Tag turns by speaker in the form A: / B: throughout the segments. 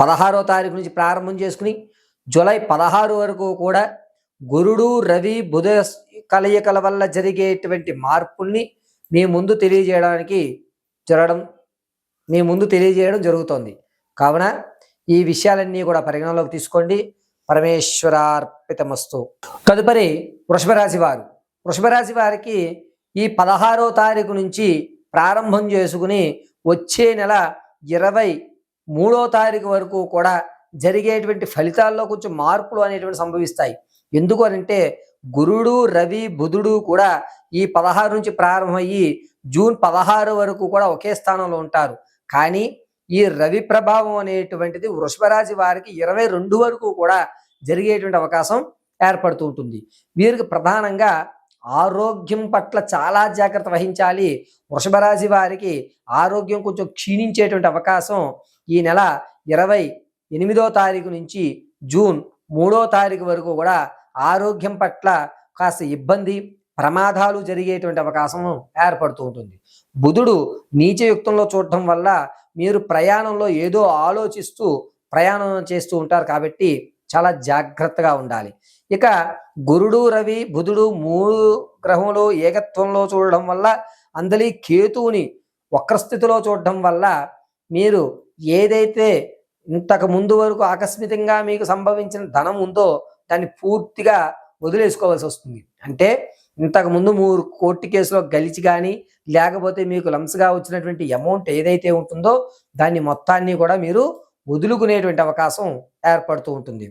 A: పదహారో తారీఖు నుంచి ప్రారంభం చేసుకుని జూలై పదహారు వరకు కూడా గురుడు రవి బుధ కలయికల వల్ల జరిగేటువంటి మార్పుల్ని మీ ముందు తెలియజేయడానికి జరగడం మీ ముందు తెలియజేయడం జరుగుతోంది. కావున ఈ విషయాలన్నీ కూడా పరిగణలోకి తీసుకోండి. పరమేశ్వరార్పితమస్తు. తదుపరి వృషభరాశి వారు. వృషభరాశి వారికి ఈ పదహారో తారీఖు నుంచి ప్రారంభం చేసుకుని వచ్చే నెల ఇరవై మూడో తారీఖు వరకు కూడా జరిగేటువంటి ఫలితాల్లో కొంచెం మార్పులు అనేటువంటి సంభవిస్తాయి. ఎందుకు అనంటే గురుడు రవి బుధుడు కూడా ఈ పదహారు నుంచి ప్రారంభమయ్యి జూన్ పదహారు వరకు కూడా ఒకే స్థానంలో ఉంటారు. కానీ ఈ రవి ప్రభావం అనేటువంటిది వృషభరాశి వారికి ఇరవై రెండు వరకు కూడా జరిగేటువంటి అవకాశం ఏర్పడుతూ ఉంటుంది. వీరికి ప్రధానంగా ఆరోగ్యం పట్ల చాలా జాగ్రత్త వహించాలి. వృషభరాశి వారికి ఆరోగ్యం కొంచెం క్షీణించేటువంటి అవకాశం ఈ నెల ఇరవై ఎనిమిదో తారీఖు నుంచి జూన్ మూడో తారీఖు వరకు కూడా ఆరోగ్యం పట్ల కాస్త ఇబ్బంది ప్రమాదాలు జరిగేటువంటి అవకాశం ఏర్పడుతూ ఉంటుంది. బుధుడు నీచయుక్తంలో చూడటం వల్ల మీరు ప్రయాణంలో ఏదో ఆలోచిస్తూ ప్రయాణం చేస్తూ ఉంటారు కాబట్టి చాలా జాగ్రత్తగా ఉండాలి. ఇక గురుడు రవి బుధుడు మూడు గ్రహములు ఏకత్వంలో చూడడం వల్ల అందలి కేతువుని వక్రస్థితిలో చూడడం వల్ల మీరు ఏదైతే ఇంతకు ముందు వరకు ఆకస్మికంగా మీకు సంభవించిన ధనం ఉందో దాన్ని పూర్తిగా వదిలేసుకోవాల్సి వస్తుంది. అంటే ఇంతకు ముందు మూడు కోర్టు కేసులో గలిచి కానీ లేకపోతే మీకు లంప్స్గా వచ్చినటువంటి అమౌంట్ ఏదైతే ఉంటుందో దాన్ని మొత్తాన్ని కూడా మీరు వదులుకునేటువంటి అవకాశం ఏర్పడుతూ ఉంటుంది.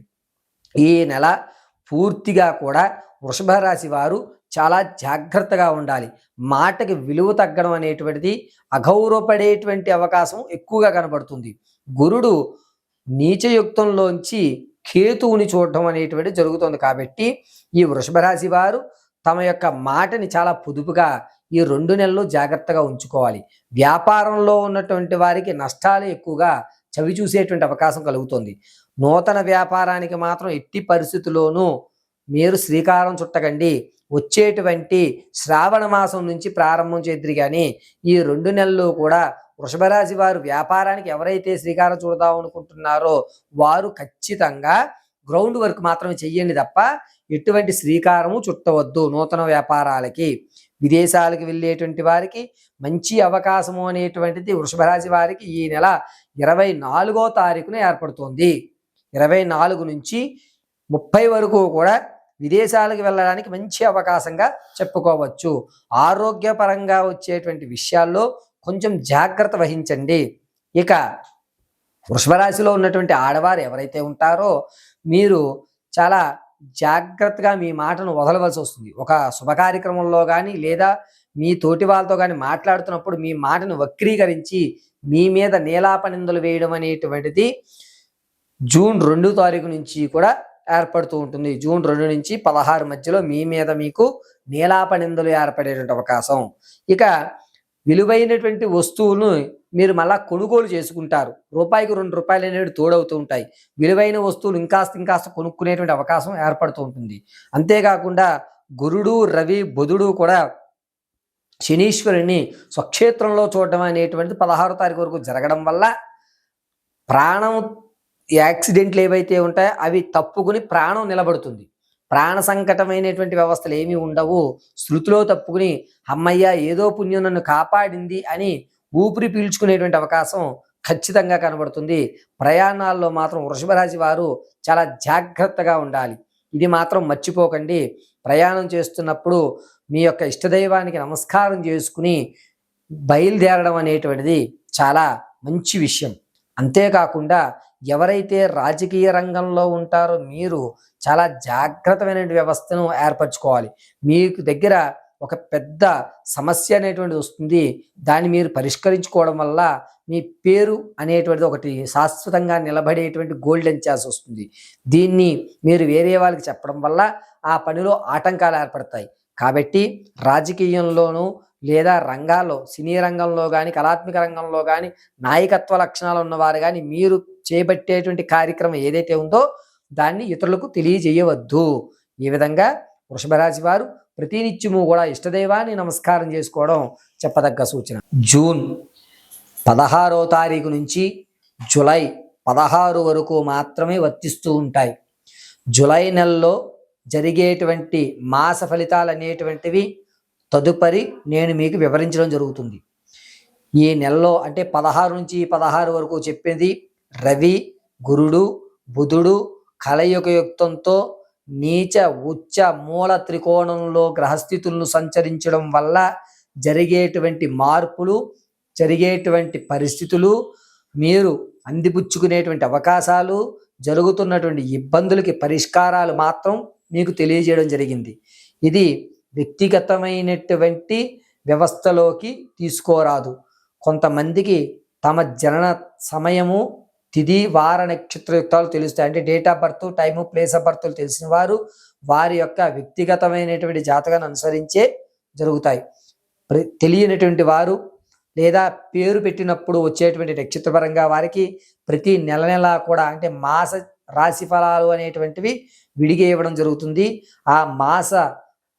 A: ఈ నెల పూర్తిగా కూడా వృషభ రాశి వారు చాలా జాగ్రత్తగా ఉండాలి. మాటకి విలువ తగ్గడం అనేటువంటిది అగౌరవపడేటువంటి అవకాశం ఎక్కువగా కనబడుతుంది. గురుడు నీచయుక్తంలోంచి కేతువుని చూడటం అనేటువంటి జరుగుతుంది కాబట్టి ఈ వృషభ రాశి వారు తమ యొక్క మాటని చాలా పొదుపుగా ఈ రెండు నెలలు జాగ్రత్తగా ఉంచుకోవాలి. వ్యాపారంలో ఉన్నటువంటి వారికి నష్టాలు ఎక్కువగా చవి చూసేటువంటి అవకాశం కలుగుతుంది. నూతన వ్యాపారానికి మాత్రం ఎట్టి పరిస్థితుల్లోనూ మీరు శ్రీకారం చుట్టకండి. వచ్చేటువంటి శ్రావణ మాసం నుంచి ప్రారంభం చేద్దరు కానీ ఈ రెండు నెలలు కూడా వృషభరాశి వారు వ్యాపారానికి ఎవరైతే శ్రీకారం చూడదాం అనుకుంటున్నారో వారు ఖచ్చితంగా గ్రౌండ్ వర్క్ మాత్రమే చెయ్యండి తప్ప ఎటువంటి శ్రీకారము చుట్టవద్దు నూతన వ్యాపారాలకి. విదేశాలకు వెళ్ళేటువంటి వారికి మంచి అవకాశము అనేటువంటిది వృషభరాశి వారికి ఈ నెల ఇరవై నాలుగో తారీఖున ఏర్పడుతుంది. ఇరవై నాలుగు నుంచి ముప్పై వరకు కూడా విదేశాలకు వెళ్ళడానికి మంచి అవకాశంగా చెప్పుకోవచ్చు. ఆరోగ్యపరంగా వచ్చేటువంటి విషయాల్లో కొంచెం జాగ్రత్త వహించండి. ఇక వృషభరాశిలో ఉన్నటువంటి ఆడవారు ఎవరైతే ఉంటారో మీరు చాలా జాగ్రత్తగా మీ మాటను వదలవలసి వస్తుంది. ఒక శుభ కార్యక్రమంలో కానీ లేదా మీ తోటి వాళ్ళతో కానీ మాట్లాడుతున్నప్పుడు మీ మాటను వక్రీకరించి మీ మీద నీలాపనిందలు వేయడం అనేటువంటిది జూన్ రెండు తారీఖు నుంచి కూడా ఏర్పడుతూ ఉంటుంది. జూన్ రెండు నుంచి పదహారు మధ్యలో మీ మీద మీకు నీలాపనిందలు ఏర్పడేటువంటి అవకాశం. ఇక విలువైనటువంటి వస్తువులను మీరు మళ్ళా కొనుగోలు చేసుకుంటారు. రూపాయికి రెండు రూపాయలు అనేవి తోడవుతూ ఉంటాయి. విలువైన వస్తువులు ఇంకాస్త ఇంకాస్త కొనుక్కునేటువంటి అవకాశం ఏర్పడుతూ ఉంటుంది. అంతేకాకుండా గురుడు రవి బుధుడు కూడా శనీశ్వరుని స్వక్షేత్రంలో చూడడం అనేటువంటిది పదహారో తారీఖు వరకు జరగడం వల్ల ప్రాణం యాక్సిడెంట్లు ఏవైతే ఉంటాయో అవి తప్పుకుని ప్రాణం నిలబడుతుంది. ప్రాణ సంకటమైనటువంటి వ్యవస్థలు ఏమీ ఉండవు. శృతిలో తప్పుకుని అమ్మయ్య ఏదో పుణ్యం నన్ను కాపాడింది అని ఊపిరి పీల్చుకునేటువంటి అవకాశం ఖచ్చితంగా కనబడుతుంది. ప్రయాణాల్లో మాత్రం వృషభరాశి వారు చాలా జాగ్రత్తగా ఉండాలి. ఇది మాత్రం మర్చిపోకండి. ప్రయాణం చేస్తున్నప్పుడు మీ యొక్క ఇష్టదైవానికి నమస్కారం చేసుకుని బయలుదేరడం అనేటువంటిది చాలా మంచి విషయం. అంతేకాకుండా ఎవరైతే రాజకీయ రంగంలో ఉంటారో మీరు చాలా జాగ్రత్తమైన వ్యవస్థను ఏర్పరచుకోవాలి. మీకు దగ్గర ఒక పెద్ద సమస్య అనేటువంటిది వస్తుంది. దాన్ని మీరు పరిష్కరించుకోవడం వల్ల మీ పేరు అనేటువంటిది ఒకటి శాశ్వతంగా నిలబడేటువంటి గోల్డెన్ ఛాన్స్ వస్తుంది. దీన్ని మీరు వేరే వాళ్ళకి చెప్పడం వల్ల ఆ పనిలో ఆటంకాలు ఏర్పడతాయి. కాబట్టి రాజకీయంలోనూ లేదా రంగాల్లో సినీ రంగంలో కానీ కళాత్మక రంగంలో కానీ నాయకత్వ లక్షణాలు ఉన్నవారు కానీ మీరు చేపట్టేటువంటి కార్యక్రమం ఏదైతే ఉందో దాన్ని ఇతరులకు తెలియజేయవద్దు. ఈ విధంగా వృషభరాశి వారు ప్రతినిత్యము కూడా ఇష్టదైవాన్ని నమస్కారం చేసుకోవడం చెప్పదగ్గ సూచన. జూన్ పదహారో తారీఖు నుంచి జులై పదహారు వరకు మాత్రమే వర్తిస్తూ ఉంటాయి. జులై నెలలో జరిగేటువంటి మాస ఫలితాలు అనేటువంటివి తదుపరి నేను మీకు వివరించడం జరుగుతుంది. ఈ నెలలో అంటే పదహారు నుంచి పదహారు వరకు చెప్పింది రవి గురుడు బుధుడు కలయుగయుక్తంతో నీచ ఉచ్చ మూల త్రికోణంలో గ్రహస్థితులను సంచరించడం వల్ల జరిగేటువంటి మార్పులు జరిగేటువంటి పరిస్థితులు మీరు అందిపుచ్చుకునేటువంటి అవకాశాలు జరుగుతున్నటువంటి ఇబ్బందులకి పరిష్కారాలు మాత్రం మీకు తెలియజేయడం జరిగింది. ఇది వ్యక్తిగతమైనటువంటి వ్యవస్థలోకి తీసుకోరాదు. కొంతమందికి తమ జనన సమయము తిది వార నక్షత్ర యుక్తాలు తెలుస్తాయి. అంటే date of birth time place of birth తెలిసిన వారు వారి యొక్క వ్యక్తిగతమైనటువంటి జాతకాన్ని అనుసరించే జరుగుతాయి. ప్ర- తెలియనటువంటి వారు లేదా పేరు పెట్టినప్పుడు వచ్చేటువంటి నక్షత్రపరంగా వారికి ప్రతి నెల నెల కూడా అంటే మాస రాశి ఫలాలు అనేటువంటివి విడిగా ఇవ్వడం జరుగుతుంది. ఆ మాస